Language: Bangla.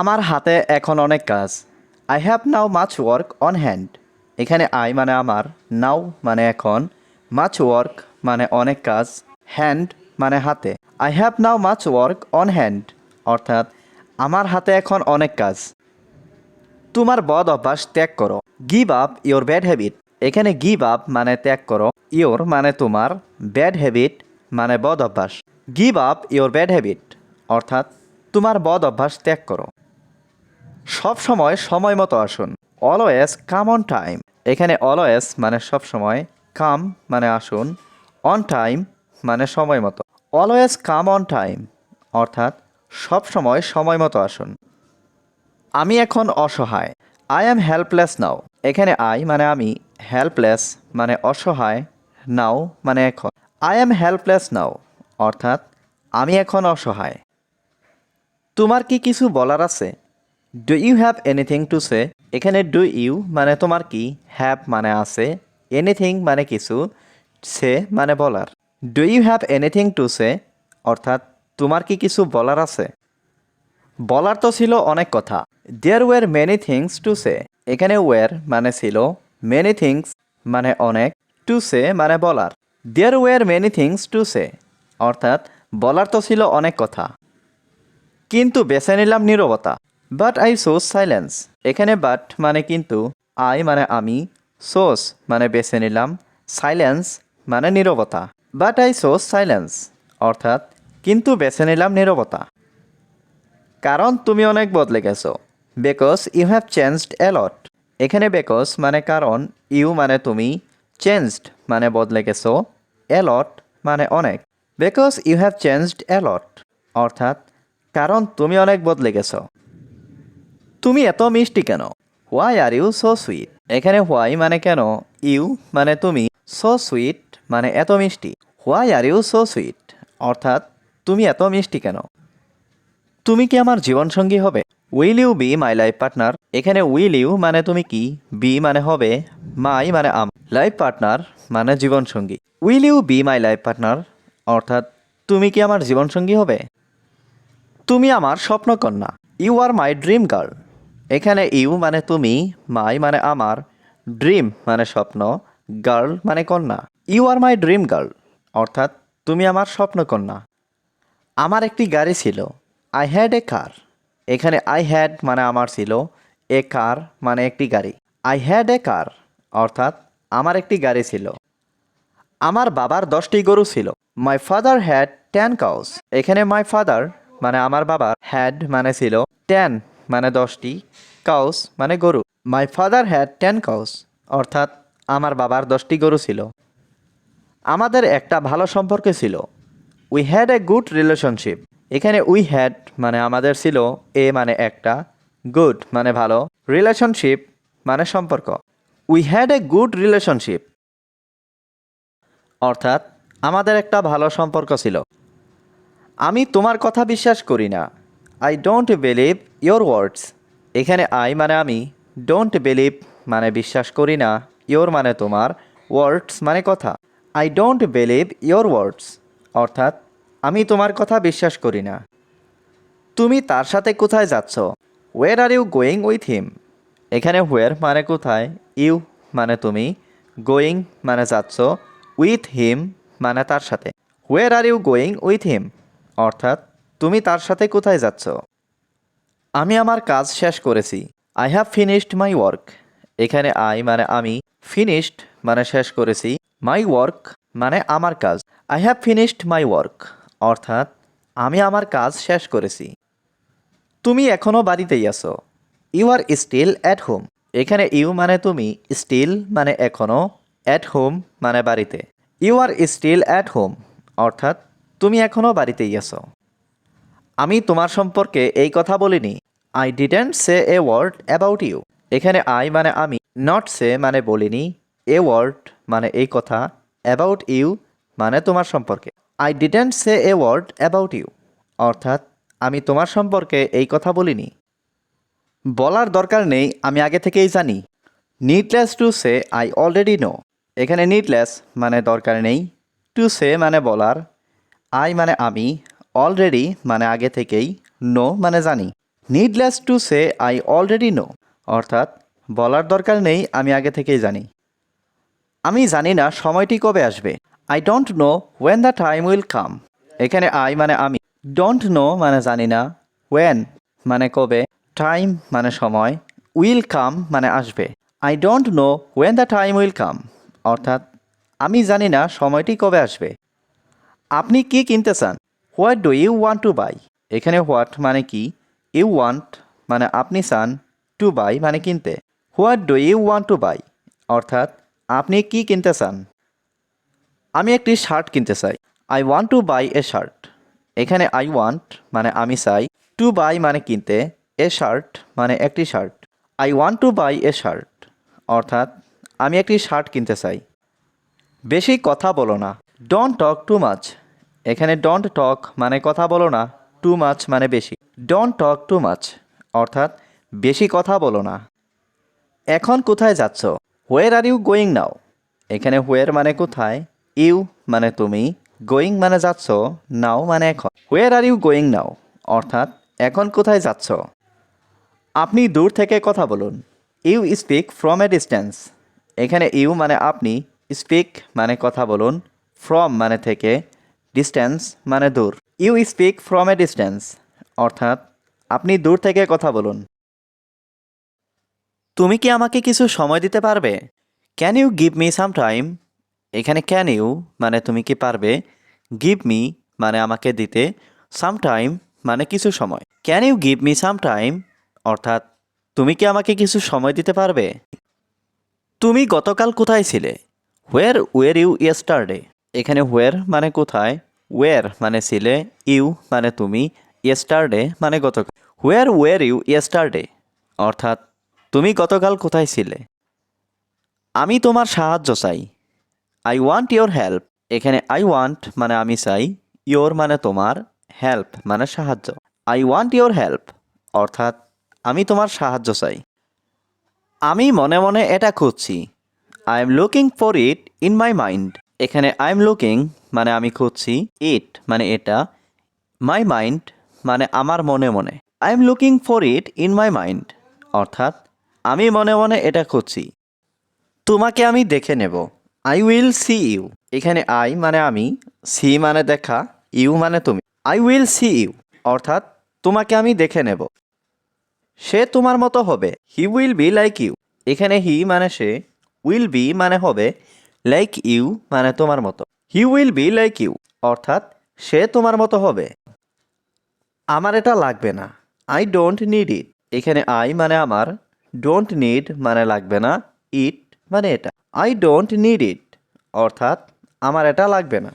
আমার হাতে এখন অনেক কাজ। I have now much work on hand এখানে আই মানে আমার নাও মানে এখন মাচ ওয়ার্ক মানে অনেক কাজ হ্যান্ড মানে হাতে। I have now much work on hand অর্থাৎ, আমার হাতে এখন অনেক কাজ। তোমার বদ অভ্যাস ত্যাগ করো। Give up your bad habit এখানে গিভ আপ মানে ত্যাগ করো। ইওর মানে তোমার ব্যাড হ্যাবিট মানে বদ অভ্যাস। Give up your bad habit অর্থাৎ, তোমার বদ অভ্যাস ত্যাগ করো। সব সময় সময় মতো আসুন। অলওয়েজ কাম অন টাইম এখানে অলওয়েজ মানে সব সময় কাম মানে আসুন অন টাইম মানে সময় মতো। অলওয়েজ কাম অন টাইম অর্থাৎ সব সময় সময় মতো আসুন। আমি এখন অসহায়। আই অ্যাম হেল্পলেস নাও এখানে আই মানে আমি হেল্পলেস মানে অসহায় নাও মানে এখন। আই অ্যাম হেল্পলেস নাও অর্থাৎ আমি এখন অসহায়। তোমার কি কিছু বলার আছে? Do you have anything to say এখানে ডু ইউ মানে তোমার কি? হ্যাভ মানে আছে। এনিথিং মানে কিছু। সে মানে বলার। Do you have anything to say অর্থাৎ তোমার কি কিছু বলার আছে? বলার তো ছিল অনেক কথা। There were many things to say এখানে ওয়ার মানে ছিল। মেনি থিংস মানে অনেক। টু সে মানে বলার। There were many things to say অর্থাৎ বলার তো ছিল অনেক কথা। কিন্তু বেছে নিলাম নীরবতা। বাট আই সোস সাইলেন্স এখানে বাট মানে কিন্তু আই মানে আমি সোস মানে বেছে নিলাম সাইলেন্স মানে নীরবতা। বাট আই সোস সাইলেন্স অর্থাৎ কিন্তু বেছে নিলাম নীরবতা। কারণ তুমি অনেক বদলে গেছো। Because you have changed a lot এখানে বিকজ মানে কারণ ইউ মানে তুমি চেঞ্জড মানে বদলে গেছো অ্যালট মানে অনেক। Because you have changed a lot অর্থাৎ কারণ তুমি অনেক বদলে গেছো। তুমি এত মিষ্টি কেন? Why are you so sweet এখানে হোয়াই মানে কেন? ইউ মানে তুমি। সো সুইট মানে এত মিষ্টি। Why are you so sweet অর্থাৎ, তুমি এত মিষ্টি কেন? তুমি কি আমার জীবনসঙ্গী হবে? Will you be my life partner এখানে উইল ইউ মানে তুমি কি? বি মানে হবে মাই মানে আম লাইফ পার্টনার মানে জীবনসঙ্গী। Will you be my life partner অর্থাৎ, তুমি কি আমার জীবনসঙ্গী হবে? তুমি আমার স্বপ্নকন্যা। You are my dream girl এখানে ইউ মানে তুমি, মাই মানে আমার, ড্রিম মানে স্বপ্ন, গার্ল মানে কন্যা। You are my dream girl, অর্থাৎ তুমি আমার স্বপ্নকন্যা আমার একটি গাড়ি ছিল, আই হ্যাড এ কার। এখানে আই হ্যাড মানে আমার ছিল, এ কার মানে একটি গাড়ি। আই হ্যাড এ কার, অর্থাৎ আমার একটি গাড়ি ছিল। আমার বাবার দশটি গরু ছিল। My father had ten cows. এখানে মাই ফাদার মানে আমার বাবার হ্যাড মানে ছিল টেন। মানে দশটি, কাউস মানে গরু। My father had ten cows অর্থাৎ আমার বাবার দশটি গরু ছিল। আমাদের একটা ভালো সম্পর্ক ছিল। We had a good relationship এখানে উই হ্যাড মানে আমাদের ছিল, এ মানে একটা গুড মানে ভালো। রিলেশনশিপ মানে সম্পর্ক। We had a good relationship অর্থাৎ আমাদের একটা ভালো সম্পর্ক ছিল। আমি তোমার কথা বিশ্বাস করি না। I don't believe your words এখানে আই মানে আমি ডোন্ট বিলিভ মানে বিশ্বাস করি না ইয়োর মানে তোমার ওয়ার্ডস মানে কথা। I don't believe your words অর্থাৎ আমি তোমার কথা বিশ্বাস করি না। তুমি তার সাথে কোথায় যাচ্ছ? Where are you going with him এখানে হোয়ার মানে কোথায় ইউ মানে তুমি গোয়িং মানে যাচ্ছ উইথ হিম মানে তার সাথে। Where are you going with him অর্থাৎ তুমি তার সাথে কোথায় যাচ্ছ? আমি আমার কাজ শেষ করেছি। I have finished my work এখানে আই মানে আমি ফিনিশড মানে শেষ করেছি। মাই ওয়ার্ক মানে আমার কাজ। I have finished my work অর্থাৎ, আমি আমার কাজ শেষ করেছি। তুমি এখনও বাড়িতেই আছো। You are still at home এখানে ইউ মানে তুমি স্টিল মানে এখনও অ্যাট হোম মানে বাড়িতে। You are still at home অর্থাৎ, তুমি এখনও বাড়িতেই আছো। আমি তোমার সম্পর্কে এই কথা বলিনি। I didn't say a word about you এখানে আই মানে আমি নট সে মানে বলিনি। এ ওয়ার্ড মানে এই কথা অ্যাবাউট ইউ মানে তোমার সম্পর্কে। I didn't say a word about you অর্থাৎ, আমি তোমার সম্পর্কে এই কথা বলিনি। বলার দরকার নেই, আমি আগে থেকেই জানি। Needless to say I already know এখানে নিডলেস মানে দরকার নেই। টু সে মানে বলার। আই মানে আমি অলরেডি মানে আগে থেকেই নো মানে জানি। Needless to say I already know অর্থাৎ, বলার দরকার নেই, আমি আগে থেকেই জানি। আমি জানি না সময়টি কবে আসবে। I don't know when the time will come এখানে আই মানে আমি। ডোন্ট নো মানে জানি না। ওয়েন মানে কবে। টাইম মানে সময়। উইল কাম মানে আসবে। I don't know when the time will come অর্থাৎ, আমি জানি না সময়টি কবে আসবে। আপনি কি কিনতে চান? What do you want to buy এখানে হোয়াট মানে কি? ইউ ওয়ান্ট মানে আপনি চান টু বাই মানে কিনতে। What do you want to buy অর্থাৎ আপনি কি কিনতে চান? আমি একটি শার্ট কিনতে চাই। I want to buy a shirt এখানে আই ওয়ান্ট মানে আমি চাই টু বাই মানে কিনতে এ শার্ট মানে একটি shirt I want to buy a shirt অর্থাৎ আমি একটি শার্ট কিনতে চাই। বেশি কথা বলো না। ডোন্ট টক টু মাচ এখানে ডোন্ট টক মানে কথা বলো না টু মাছ মানে বেশি। ডোন্ট টক টু মাছ অর্থাৎ বেশি কথা বলো না। এখন কোথায় যাচ্ছ? Where are you going now এখানে হোয়ের মানে কোথায় ইউ মানে তুমি গোয়িং মানে যাচ্ছ নাও মানে এখন। Where are you going now অর্থাৎ এখন কোথায় যাচ্ছ? আপনি দূর থেকে কথা বলুন। You speak from a distance এখানে ইউ মানে আপনি স্পিক মানে কথা বলুন ফ্রম মানে থেকে। ডিস্টেন্স মানে দূর। You speak from a distance অর্থাৎ আপনি দূর থেকে কথা বলুন। তুমি কি আমাকে কিছু সময় দিতে পারবে? Can you give me some time এখানে ক্যান ইউ মানে তুমি কি পারবে? গিভ মি মানে আমাকে দিতে। সাম টাইম মানে কিছু সময়। Can you give me some time অর্থাৎ তুমি কি আমাকে কিছু সময় দিতে পারবে? তুমি গতকাল কোথায় ছিলে? হোয়ার ওয়ের ইউ ইয়েস্টারডে এখানে হোয়ার মানে কোথায়? ওয়ের মানে ছিলে ইউ মানে তুমি ইয়েস্টারডে মানে গতকাল। হোয়ার ওয়ের ইউ ইয়েস্টারডে অর্থাৎ, তুমি গতকাল কোথায় ছিলে? আমি তোমার সাহায্য চাই। আই ওয়ান্ট ইয়োর হেল্প এখানে আই ওয়ান্ট মানে আমি চাই ইয়োর মানে তোমার হেল্প মানে সাহায্য। আই ওয়ান্ট ইয়োর হেল্প অর্থাৎ, আমি তোমার সাহায্য চাই। আমি মনে মনে এটা খুঁজছি। I am looking for it in my mind এখানে আই এম লুকিং মানে আমি খুঁজছি ইট মানে এটা মাই মাইন্ড মানে আমার মনে মনে। I am looking for it in my mind অর্থাৎ আমি মনে মনে এটা খুঁজছি। তোমাকে আমি দেখে নেব। আই উইল সি ইউ এখানে আই মানে আমি সি মানে দেখা ইউ মানে তুমি। আই উইল সি ইউ অর্থাৎ তোমাকে আমি দেখে নেব। সে তোমার মতো হবে। He will be like you এখানে হি মানে সে উইল বি মানে হবে। লাইক ইউ মানে তোমার মতো। He will be like you অর্থাৎ সে তোমার মতো হবে। আমার এটা লাগবে না। আই ডোন্ট নিড ইট এখানে আই মানে আমার। ডোন্ট নিড মানে লাগবে না। ইট মানে এটা। আই ডোন্ট নিড ইট অর্থাৎ আমার এটা লাগবে না।